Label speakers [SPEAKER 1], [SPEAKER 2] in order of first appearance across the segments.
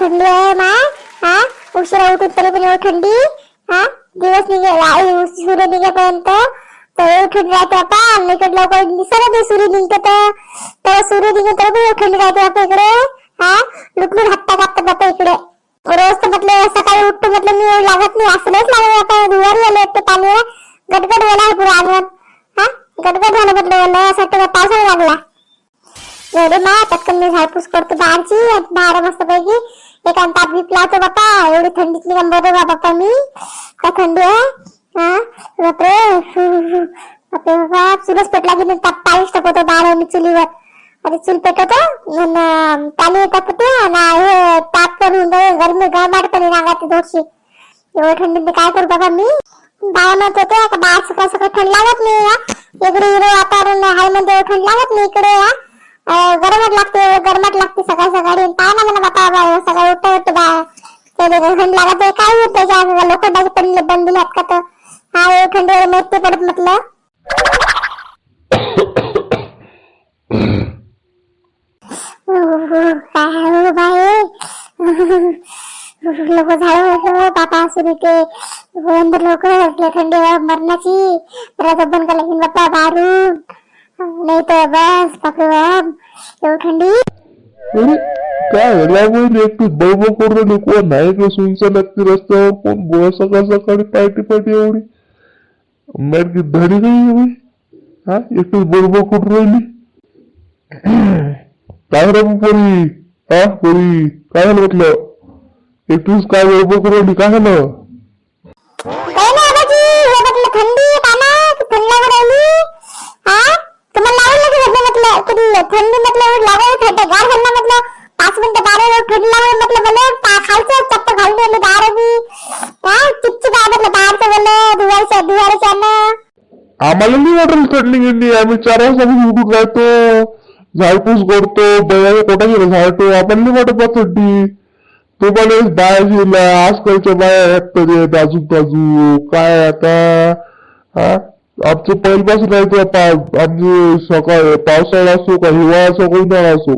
[SPEAKER 1] थंडी आहे मा हा? उशिरा उठून तरी पण एवढी थंडी हा? दिवस निघे सूर्य निघेपर्यंत. तर थंडी राहते आपण इकडे लवकर दिसत नाही सूर्य निघते तर तेव्हा सूर्य निघते तर पण थंडी राहते आपण इकडे. हा? लुटलून हातता कापता बापा इकडे. रोज तर म्हटलं सकाळी उठतो म्हटलं मी एवढं लागत नाही. असं नाहीच लागत आता. दुवारी आले ते पाणी. गटगट वेळा पुरा अंगण हा? गटगट झालं म्हटलं असं वाटतं पावसाळा लागला. एवढे मा पटकन मी झाडपूस करतो बाहेरची बाहेर मस्त पैकी एक ताप बीप होतो बाप्पा. एवढी थंडीतली काम बघतो बा बाप्पा मी. काय थंडी आहे? बापरे. बापरे बाबा चुलच पेटला की ताप पाणीच टाकतो बाहेर मी चुलीवर. अरे चूल पेटवतो आणि पाणी टाकतो आणि हे ताप करून गरमी गरमाट करून नागाची थोडीशी एवढं थंडीत काय करू बाबा मी? बाहेर म्हणत होते बाहेर सकाळ सकाळ थंड लागत नाही हा. इकडे हिरो वातावरण हाय म्हणजे थंड लागत नाही इकडे या हो, गरमट लागते गरमट लागते सकाळ सकाळी. काय ना मला बापा बाबा सकाळी उठता उठता बा. थंड लागत काय होत त्याच्या लोखंडाचे पडले बंद दिले का तर? हा थंडीवर मेहते पडत म्हटलं. काय हो बाई? लोक झालं हो, बापा सुरू के अंदर लोक असले मरणाची. राजा बंद केला की दारू नाही तर बस बापरे बाप. थंडी.
[SPEAKER 2] अरे काय बळबळ करून नाही का सुईचा लागते रस्त्यावर. कोण गोळा सकाळ सकाळी पार्टी पार्टी एवढी? मॅडकी धरी नाही एवढी हा एकटीच बळबळ करून राहिली. काय रे पोरी? हा पोरी काय झालं म्हटलं? एकटीच काय बळबळ करून राहिली? काय झालं?
[SPEAKER 1] म्हटलं कधी थंडी म्हटलं एवढं गार झालं म्हटलं पाच मिनिटं बारा एवढं थंडी मतलब म्हटलं मला पा- खालचं चप्पल घालून राहिली बाहेर बी काय चिपचिप आहे म्हटलं बाहेरचं बोललं दिवाळीच्या दिवाळीच्या ना.
[SPEAKER 2] आम्हाला नाही वाटेल थंडी गिंडी आम्ही चार वाजता उठून राहतो झाडपूस करतो बैलाच्या पोटा झाडतो. आम्हाला नाही वाटत बा थंडी. तो पण बाया गेला आजकालच्या बाया आहेत तरी बाजू बाजू काय आता? हा? आमचं पहिल्यापासून राहतो पा आमचे सकाळ पावसाळा असो का हिवाळा असो का उन्हाळा असो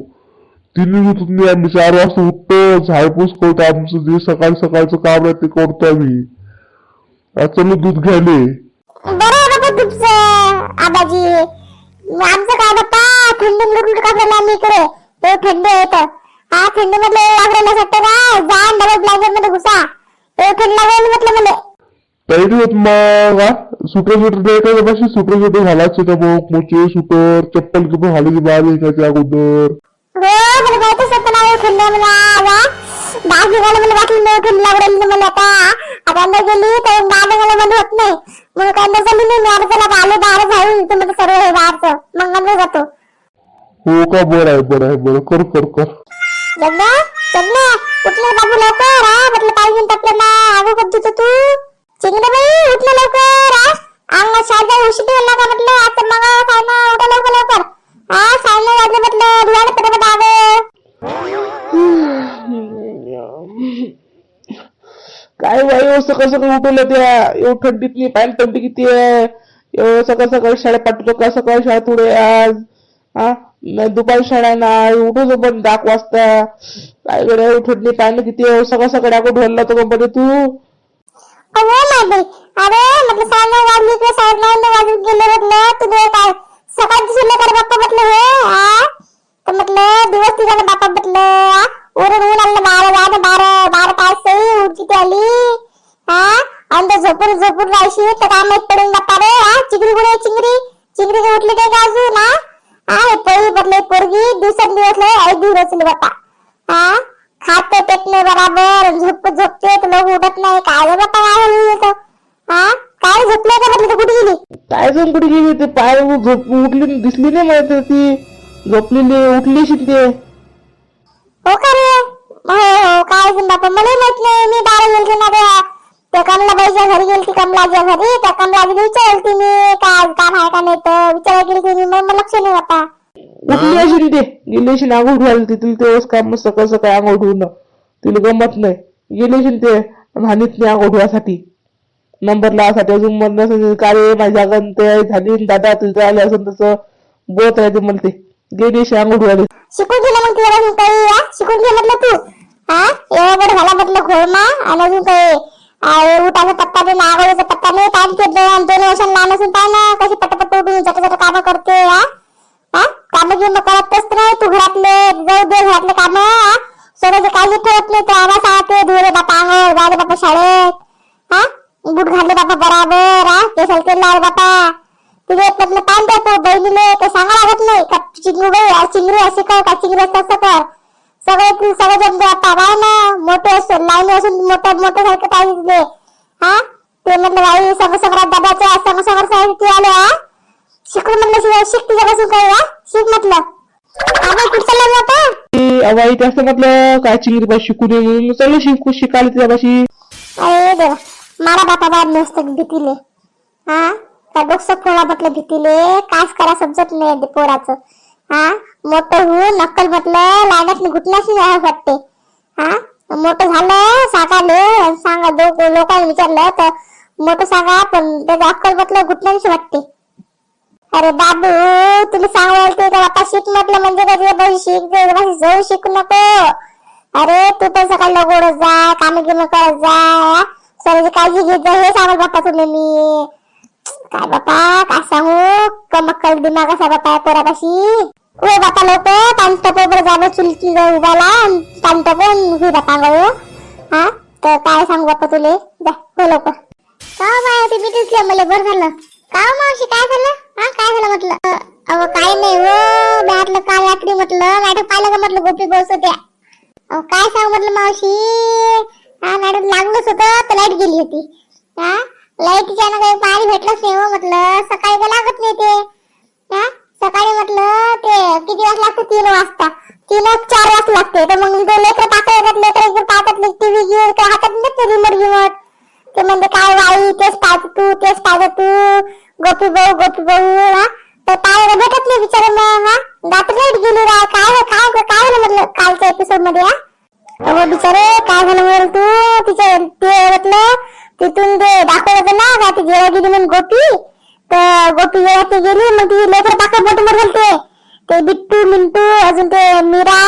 [SPEAKER 2] तिन्ही ऋतूंनी आम्ही चार वाजता उठतो झाडपूस करतो आमचं जे सकाळ सकाळचं काम आहे ते करतो आम्ही. चलो दूध घ्यायले.
[SPEAKER 1] आबाजी. आमचं काय बाप्पा थंडी लुटून का झालं आम्ही इकडे. ते थंडी येत हा थंडी म्हटलं लागलेलं वाटतं का? जा डबल ब्लाउजरमध्ये घुसा. ते थंड लागेल म्हटलं मला.
[SPEAKER 2] काही होत मग हा सुटर सुटर द्यायचं कशी सुटर सुटर घालायचे का मग मोचे सुटर चप्पल गिप्पल घालायची बाहेर यायच्या अगोदर.
[SPEAKER 1] हो हे
[SPEAKER 2] हो का बरं आहे बरं आहे बरं. कर कर कर.
[SPEAKER 1] बाबू लवकर हा म्हटलं पाहिजे तू. तू चिंगडे बाई लवकर उशीर का म्हटलं? आता मग सायना उठा लवकर लवकर. हा वाजले म्हटलं धुवायला
[SPEAKER 3] काय बाई सकाळ सकाळ उठवलं त्या? एवढं थंडीतली पाहिलं थंडी किती आहे? एवढं सकाळ सकाळी शाळेत पाठवतो का? सकाळी शाळेत उडे आज. हा नाही दुपारी शाळा ना उठवतो पण दाख वाजता. काय गड्या थंडी पाहिलं किती आहे? सकाळ सकाळी आपण ढोलला तो कंपनी तू.
[SPEAKER 1] अहो अरे म्हटलं सायना साहेब वाजून गेले म्हटलं काय सकाळची शिल्लक बाप्पा म्हटलं हे हा तर म्हटलं दिवस तुझा बाप्पा म्हटलं ऊन बारा बारा बारा बारा तास ऊन किती आली हा आणि झोपून झोपून राहायची तर काय माहीत पडेल बाप्पा रे हा चिंगरी चिंगरी? चिंगरी उठली काय अजून हा हे पोळी म्हटलं पोरगी दिवसात दिवस लय दिवस बाप्पा हा खाते पेट नाही बराबर झोप झोपते लोक उठत नाही काय रे बाप्पा काय येतं हा? काय झोपले का म्हटलं तर कुठे गेली?
[SPEAKER 3] काय जाऊन कुठे गेली ते पाय झोप उठली दिसली नाही मला तर ती. झोपलेली उठली शिकते
[SPEAKER 1] हो का रे? हो हो काय अजून बाप्पा मला माहीत नाही मी बाहेर गेलते ना त्या त्या कमलाबाईच्या घरी गेलती कमलाच्या घरी. त्या कमलाची विचारली मी काय काम आहे का नाही तर? विचारायला गेलती मी मग मला लक्ष नाही बाप्पा
[SPEAKER 3] उठली अशी ते गेली अशी आंघोळ उठवायला ते तिला तेव्हाच काम सकाळ सकाळी आंघोळ उठवणं तिला गमत नाही. गेली अशी ते हानीत नाही आंघोळ उठवायसाठी नंबर लावासाठी अजून म्हणणं काय रे माझ्या जागा ते झाली दादा तुझं आले असं तसं बोलत राहते मला ते. गेली अशी आंघोळ उठवायला
[SPEAKER 1] शिकून ना मग तुला काही? शिकून घे म्हटलं तू? हा? एवढा बरं झाला म्हटलं घोळमा आणि अजून काही? उठाचा पत्ता नाही नागोळीचा पत्ता नाही काय ते दोन दोन वर्ष लहान असून कशी पटापट उठून कामं करते हा? कामं गिमं करतच नाही तू घरातले जाऊ दे घरातले काम. सोन्याची काळजी ठेवत नाही तू आवाज सांगते धुरे बापा अंगोळ जायले बापा शाळेत. हा? बूट घातले बापा बराबर हा? तेल लावले बापा. तुझे पान देतो बहिणीले. ते सांगा लागत नाही का चिंगरू बाई चिंगरू असे कर का चिंगरू असं असं कर. सगळे तू सगळे जण बापा ना. मोठे असून लाईन असून मोठं मोठं सारखं पाहिजे तुझे हा? ते म्हटलं बाई संग संग्रात दादाचं संग संग्रात साहित्य आले हा? शिकून म्हटलं शिवाय शिक तुझ्यापासून काय शिक म्हटलं. आपण कुठं चाललं जाता
[SPEAKER 3] अवाई त्याचं म्हटलं काय चिंगरी बाई शिकू दे चालू शिकू शिकायला तिच्यापाशी
[SPEAKER 1] अरे देवा मला बापा बाद नसतं भीतीले. हा? का डोकं फोडा म्हटलं भीतीले. कास करा समजत नाही ते पोराचं. हा? मोठं होऊन नक्कल म्हटलं लाईनात घुटण्यास नाही वाटते. हा? मोठं झालं सांगाले सांगा लोक लोकांनी विचारलं तर मोठं सांगा पण त्याचं अक्कल म्हटलं घुटण्याशी वाटते. अरे बाबू तुला सांगायला ते का? शिक म्हटलं म्हणजे का तुझ्या शिक जाऊ शिकू नको. अरे तू पण सकाळी लगोड जा कामे गिमे करत जा स्वराची काळजी घेत जा हे सांगाल बाप्पा तुला मी. काय बापा काय सांगू? कमक्कल दिमाग असा बाप्पा या पोरापाशी. ओ बापा लोक पाणी टपोबर जाणं चुलकी उभाला पाणी टपोन हुई बापा हा. तर काय सांगू बाप्पा तुले? जा हो लोक हो का बाय ते मिठीच मला बरं झालं. काय मावशी काय झालं? हा काय झालं म्हटलं? अहो काय नाही हो मी काल रात्री म्हटलं नाटक पाहिलं का म्हटलं गोपी बस होत्या अहो काय सांग म्हटलं मावशी? हा मॅडम लागलंच होतं तर लाइट गेली होती. हा लाईटच्या ना काही पाणी भेटलंच नाही हो म्हटलं सकाळी तर लागत नाही ते? हा सकाळी म्हटलं ते किती वाजता लागतं? तीन वाजता. तीन चार वाजता लागते. तर मग ते लेकर पाहता येतात लेकर एकदम पाहतात टीव्ही घेऊन काय हातात नाही रिमोट गिमोट ते म्हणते काय वाई तेच पाहतो तू तेच पाहतो तू. गोपी भाऊ गोपी भाऊ हा तर पाहायला भेटत नाही बिचारे मग हा रात्र लाइट गेली राव काय काय काय झालं म्हटलं कालच्या एपिसोडमध्ये हा अहो बिचारे काय झालं म्हटलं तू तिच्या ते म्हटलं तिथून ते दाखवलं होतं ना का ती जेव्हा गेली म्हणून गोपी तर गोपी जेव्हा ती गेली मग ती लेकर दाखव मोठे मोठे झालते ते बिट्टू मिंटू अजून ते मीरा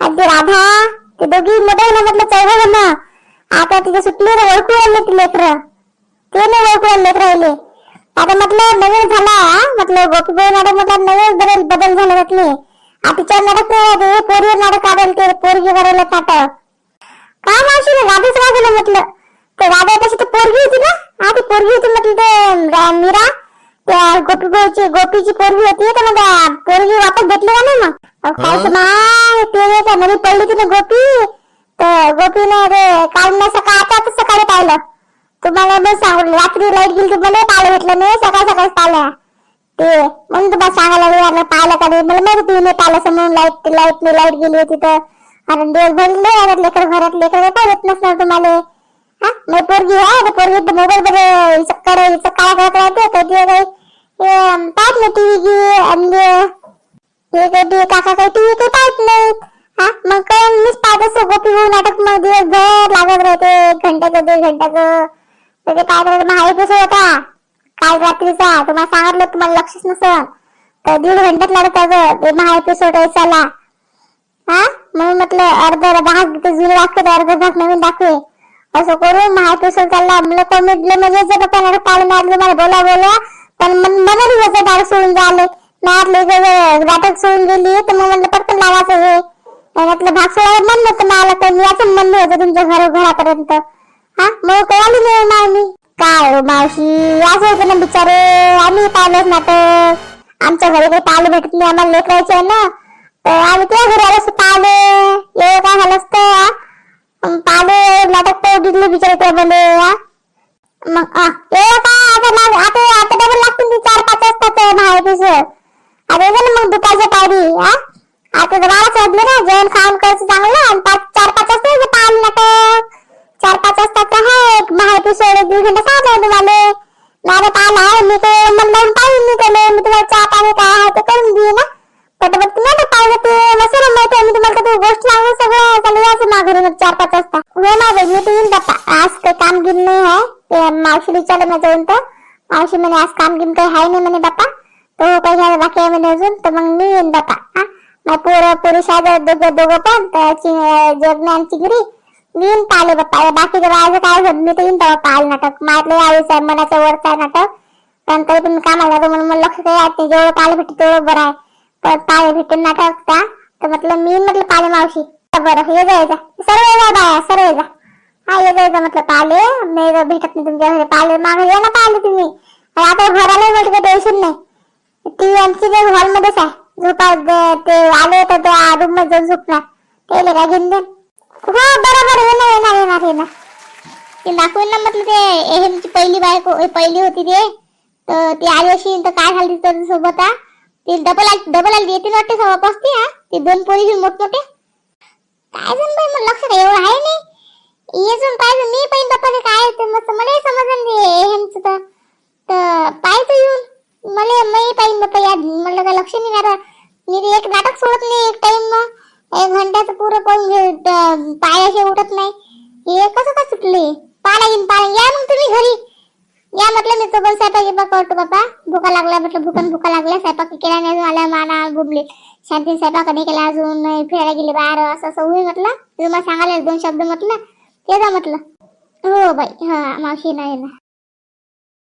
[SPEAKER 1] आणि ते राधा ते दोघी मोठे ना म्हटलं चौघ जण आता तिथे सुटली ना ओळखू राहिले ती लेकर ते नाही ओळखू राहिले लेकर राहिले आता म्हटलं नवीन झाला म्हटलं गोपीबाई नाटक म्हटलं नवीन बदल बदल झाला म्हटले तिच्या नाटक नाही आहे ते पोरीवर नाटक काढेल ते पोरगी करायला नाटक काय मावशी रे राधेच काय झालं म्हटलं. ते राधा तशी ते पोरगी होती ना? हा ती पोरगी होती म्हटलं ते मीरा. त्या गोपीबाईची गोपीची पोरगी होती तर मग पोरगी वापस भेटली का नाही मग? काय तर माय, ते नवी पडली होती ना गोपी. तर गोपीने ते काल ना सकाळ आता सकाळी पाहिलं. तुम्हाला मग सांगू रात्री लाइट गेली तुम्हाला पाहायला भेटलं नाही सकाळ सकाळी पाहिलं. ते म्हणून तुम्हाला सांगायला पाहिलं का मला माहिती तुम्ही नाही पाहिलं म्हणून लाइट लाइट लाइट गेली होती तर. आणि दिवसभर लय घरात लेकर घरात लेकर पाहिजेत नसणार तुम्हाला? हा? मग पोरगी आहे तर पोरगी तर मोबाईल मध्ये हिचं कडे हिचं काय करत राहते कधी काही पाहत नाही टीव्ही गी आणि ते कधी काका काही टीव्ही काही पाहत नाहीत? हा? मग काय मीच पाहत असतो गोपी भाऊ नाटक मग दिवसभर लागत राहते. एक घंट्याचं दीड घंट्याचं तर ते काय करायचं मग एपिसोड होता. काल रात्रीचा. तुम्हाला सांगितलं तुम्हाला लक्षच नसन तर दीड घंट्यात लागत अगं. ते महा एपिसोड चला. हा? म्हणून म्हटलं अर्धा भाग ते जुने दाखवते अर्धा भाग नवीन दाखवे. असं करून महा एपिसोड चालला. म्हणलं कॉमेडीला म्हणजे यायचं पप्पा नाटक मला बोला बोला पण मनाली यायचं डायरेक्ट सोडून झाले. नाटले नाटक सोडून गेली. तर मग म्हटलं पटकन लावायचं हे. म्हटलं भाग सोडायला मन नव्हतं मला तर याचं मन होतं तुमच्या घर घरापर्यंत. हा? मग कळाली आली नाही हो ना आम्ही काय हो मावशी? असं होतं ना बिचारे. आम्ही पाहिलंच नाटक आमच्या घरी काही पाहिलं भेटत नाही. आम्हाला लेकरायचं आहे ना. एपिसोड तुम्हाला आहे मी ते पाहिजे मी मी तुम्हाला चहा पाणी काय आहे ते करून ना पाहिलं ते नसेल माहिती मी तुम्हाला गोष्ट लागलं सगळं यायचं माघारी मग चार पाच वाजता. हो मी तर येईन बाप्पा आज काही कामगिरी नाही आहे ते मावशी विचारलं ना जाऊन तर. मावशी म्हणे आज कामगिरी काही आहे नाही म्हणे बाप्पा. तो हो, काही घ्यायला बाकी आहे म्हणे अजून तर मग मी येईन बाप्पा. हा मग पोरं पोरी दोघं दोघं पण तर गिरी जगणे आणि चिंगरी मी पाहिले बाप्पा बाकीच्या बायाचं काय होत मी तर येईन तेव्हा पाहिलं नाटक माझ्यातलं यावेळेस आहे मनाचं वरचं आहे नाटक. पण तरी पण कामाला जातो म्हणून मला लक्ष काही येत नाही जेवढं पाहिलं भेटते तेवढं बरं आहे. पण पाहिलं भेटेल नाटक का? तर म्हटलं मी म्हटलं पाले मावशी. बरं ये जा. सर्व ये जा बाया सर्व ये जा. हा ये जा म्हटलं पाले. नाही जर भेटत नाही तुमच्या घरी. पाले मागे ये ना पाहिले तुम्ही. आणि आता घराला काही टेन्शन नाही. ती आमची जे हॉल आहे. झोपा ते आले तर त्या रूममध्ये जाऊन झोपणार. ते काय घेऊन देन हो बरोबर येणार येणार येणार येणार. ते दाखवून ना म्हटलं ते एहमची पहिली बायको पहिली होती ते. तर ती आली अशी तर काय झाली तिच्या सोबत हा? ती डबल आली डबल आली येते वाटते सव्वा पसती हा? ते दोन पोरी घेऊन मोठमोठे. काय जण बाई मला लक्षात एवढं आहे नाही. ये जण पाहिजे मी पाहिजे बाप्पा काय ते मस्त मला समजलं ते एहेमचं तर. तर येऊन. मला मी पाहिजे बाप्पा या म्हणलं काय लक्ष नाही आता मी एक नाटक सोडत नाही एक टाइम एक घंट्याचं पुरं पाहून घे ट- उठत नाही. हे कसं का सुटले? पाला येईन पाला या मग तुम्ही घरी. या म्हटलं मी तो पण स्वयंपाक गिपाक करतो बाबा. भुका लागला म्हटलं भुकन भुका लागल्या. स्वयंपाक केला नाही अजून आला माना बुबले. शांती स्वयंपाक नाही केला अजून फिरायला गेले बाहेर असं असं होईल म्हटलं. तुम्ही सांगायला दोन शब्द म्हटलं. ते जा म्हटलं. हो बाई हा मावशी नाही ना